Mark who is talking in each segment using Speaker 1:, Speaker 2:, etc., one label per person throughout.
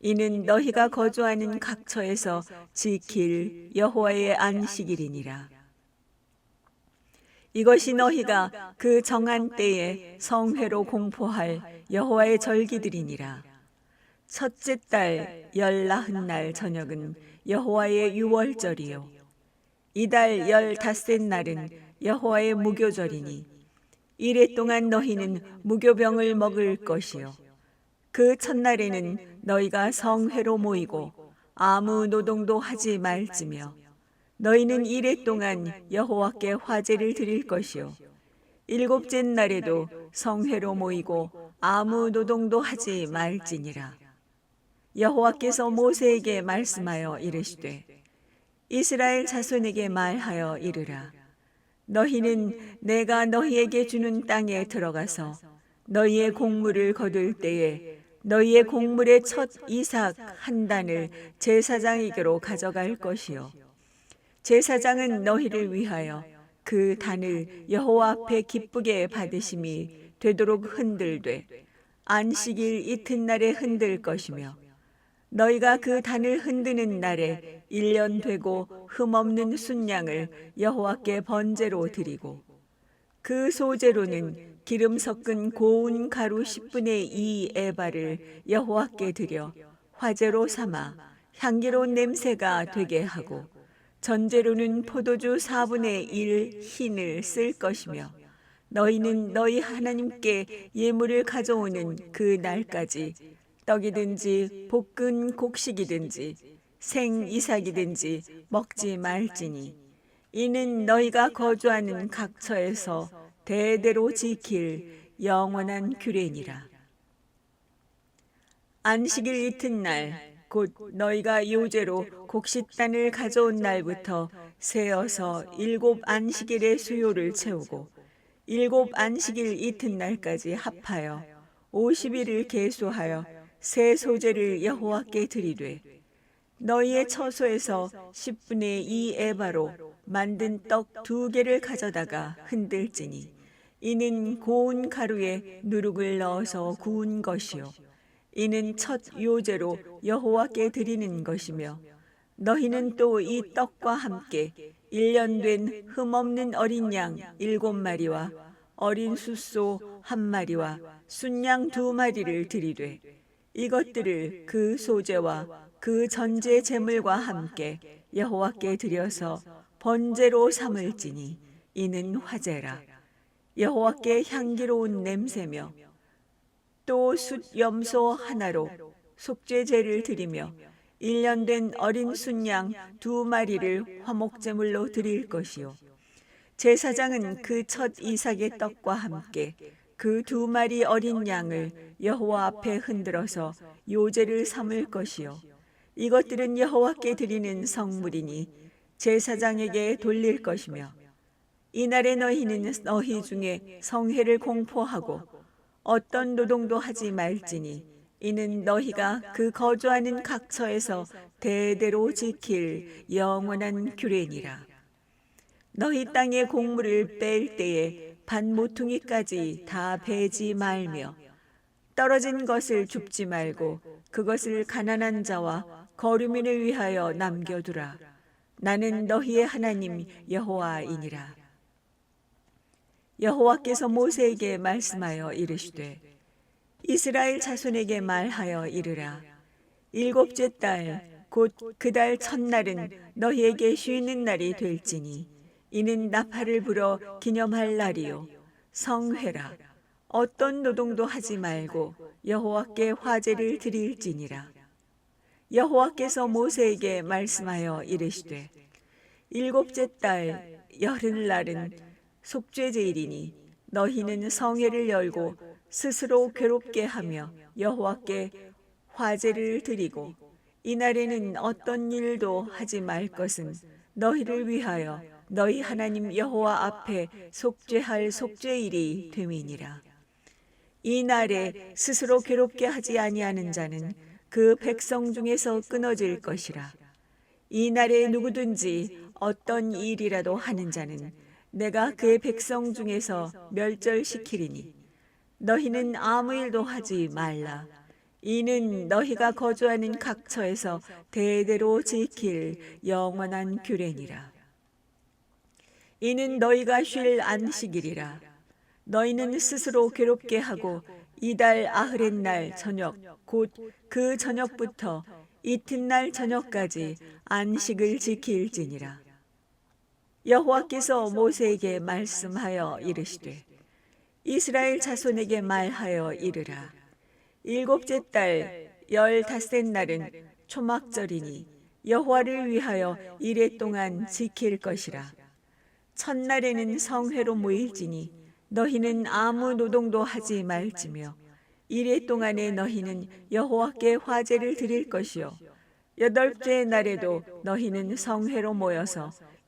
Speaker 1: 이는 너희가 거주하는 각처에서 지킬 여호와의 안식일이니라. 이것이 너희가 그 정한 때에 성회로 공포할 여호와의 절기들이니라. 첫째 달 열나흔 날 저녁은 여호와의 유월절이요. 이달 열닷새 날은 여호와의 무교절이니 이래 동안 너희는 무교병을 먹을 것이요. 그 첫날에는 너희가 성회로 모이고 아무 노동도 하지 말지며 너희는 이래 동안 여호와께 화제를 드릴 것이요. 일곱째 날에도 성회로 모이고 아무 노동도 하지 말지니라. 여호와께서 모세에게 말씀하여 이르시되 이스라엘 자손에게 말하여 이르라. 너희는 내가 너희에게 주는 땅에 들어가서 너희의 곡물을 거둘 때에 너희의 곡물의 첫 이삭 한 단을 제사장에게로 가져갈 것이요. 제사장은 너희를 위하여 그 단을 여호와 앞에 기쁘게 받으심이 되도록 흔들되 안식일 이튿날에 흔들 것이며 너희가 그 단을 흔드는 날에 일년 되고 흠없는 순양을 여호와께 번제로 드리고 그 소제로는 기름 섞은 고운 가루 10분의 2 에바를 여호와께 드려 화제로 삼아 향기로운 냄새가 되게 하고 전제로는 포도주 4분의 1 흰을 쓸 것이며 너희는 너희 하나님께 예물을 가져오는 그 날까지 떡이든지 볶은 곡식이든지 생 이삭이든지 먹지 말지니 이는 너희가 거주하는 각처에서 대대로 지킬 영원한 규례니라. 안식일 이튿날 곧 너희가 요제로 곡식단을 가져온 날부터 세어서 일곱 안식일의 수요를 채우고 일곱 안식일 이튿날까지 합하여 오십일을 계수하여 새 소제를 여호와께 드리되 너희의 처소에서 10분의 2 에바로 만든 떡 두 개를 가져다가 흔들지니 이는 고운 가루에 누룩을 넣어서 구운 것이요. 이는 첫 요제로 여호와께 드리는 것이며 너희는 또 이 떡과 함께 일년된 흠없는 어린 양 일곱 마리와 어린 숫소 한 마리와 순양 두 마리를 드리되 이것들을 그 소제와 그 전제 제물과 함께 여호와께 드려서 번제로 삼을지니 이는 화제라 여호와께 향기로운 냄새며 또 숫 염소 하나로 속죄제를 드리며 일년된 어린 순양 두 마리를 화목제물로 드릴 것이요. 제사장은 그 첫 이삭의 떡과 함께 그 두 마리 어린 양을 여호와 앞에 흔들어서 요제를 삼을 것이요. 이것들은 여호와께 드리는 성물이니 제사장에게 돌릴 것이며 이날에 너희는 너희 중에 성회를 공포하고 어떤 노동도 하지 말지니 이는 너희가 그 거주하는 각처에서 대대로 지킬 영원한 규례니라. 너희 땅의 곡물을 뺄 때에 반 모퉁이까지 다 베지 말며 떨어진 것을 줍지 말고 그것을 가난한 자와 거류민을 위하여 남겨두라. 나는 너희의 하나님 여호와이니라. 여호와께서 모세에게 말씀하여 이르시되 이스라엘 자손에게 말하여 이르라. 일곱째 달 곧 그 달 첫날은 너희에게 쉬는 날이 될지니 이는 나팔을 불어 기념할 날이요. 성회라. 어떤 노동도 하지 말고 여호와께 화제를 드릴지니라. 여호와께서 모세에게 말씀하여 이르시되 일곱째 달 열흘 날은 속죄제일이니 너희는 성회를 열고 스스로 괴롭게 하며 여호와께 화제를 드리고 이날에는 어떤 일도 하지 말 것은 너희를 위하여 너희 하나님 여호와 앞에 속죄할 속죄일이 됨이니라. 이 날에 스스로 괴롭게 하지 아니하는 자는 그 백성 중에서 끊어질 것이라. 이 날에 누구든지 어떤 일이라도 하는 자는 내가 그의 백성 중에서 멸절시키리니 너희는 아무 일도 하지 말라. 이는 너희가 거주하는 각처에서 대대로 지킬 영원한 규례니라. 이는 너희가 쉴 안식일이라. 너희는 스스로 괴롭게 하고 이달 아흐렛 날 저녁 곧 그 저녁부터 이튿날 저녁까지 안식을 지킬지니라. 여호와께서 모세에게 말씀하여 이르시되 이스라엘 자손에게 말하여 이르라. 일곱째 달 열다섯 날은 초막절이니 여호와를 위하여 이래 동안 지킬 것이라. 첫날에는 성회로 모일지니 너희는 아무 노동도 하지 말지며 이래 동안에 너희는 여호와께 화제를 드릴 것이요 여덟째 날에도 너희는 성회로 모여서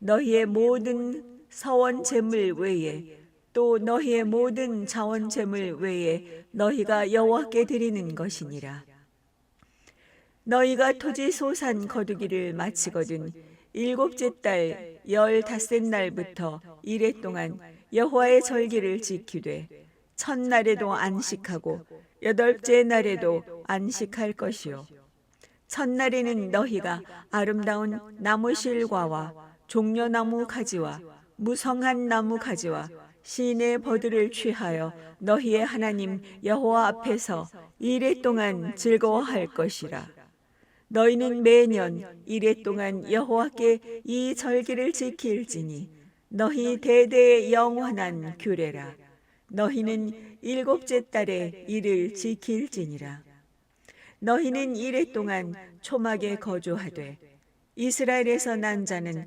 Speaker 1: 너희의 모든 서원 제물 외에 또 너희의 모든 자원 제물 외에 너희가 여호와께 드리는 것이니라. 너희가 토지 소산 거두기를 마치거든 일곱째 달 열다섯 날부터 이래 동안 여호와의 절기를 지키되 첫날에도 안식하고 여덟째 날에도 안식할 것이요. 첫날에는 너희가 아름다운 나무 실과와 종려나무 가지와 무성한 나무 가지와 시내 버들을 취하여 너희의 하나님 여호와 앞에서 이래 동안 즐거워할 것이라. 너희는 매년 이래 동안 여호와께 이 절기를 지킬지니 너희 대대의 영원한 규례라. 너희는 일곱째 달에 이를 지킬지니라. 너희는 이래 동안 초막에 거주하되 이스라엘에서 난 자는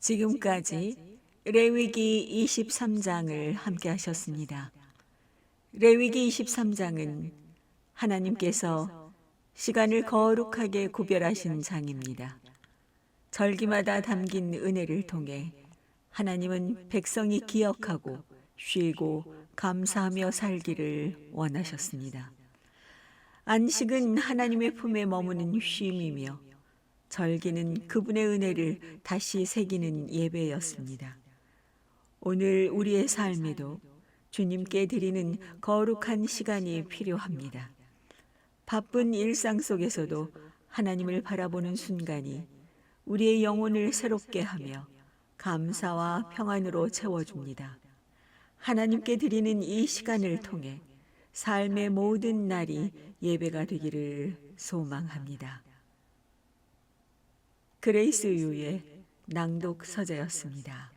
Speaker 1: 지금까지 레위기 23장을 함께 하셨습니다. 레위기 23장은 하나님께서 시간을 거룩하게 구별하신 장입니다. 절기마다 담긴 은혜를 통해 하나님은 백성이 기억하고 쉬고 감사하며 살기를 원하셨습니다. 안식은 하나님의 품에 머무는 쉼이며 절기는 그분의 은혜를 다시 새기는 예배였습니다. 오늘 우리의 삶에도 주님께 드리는 거룩한 시간이 필요합니다. 바쁜 일상 속에서도 하나님을 바라보는 순간이 우리의 영혼을 새롭게 하며 감사와 평안으로 채워줍니다. 하나님께 드리는 이 시간을 통해 삶의 모든 날이 예배가 되기를 소망합니다. 그레이스 유의 낭독 서재였습니다.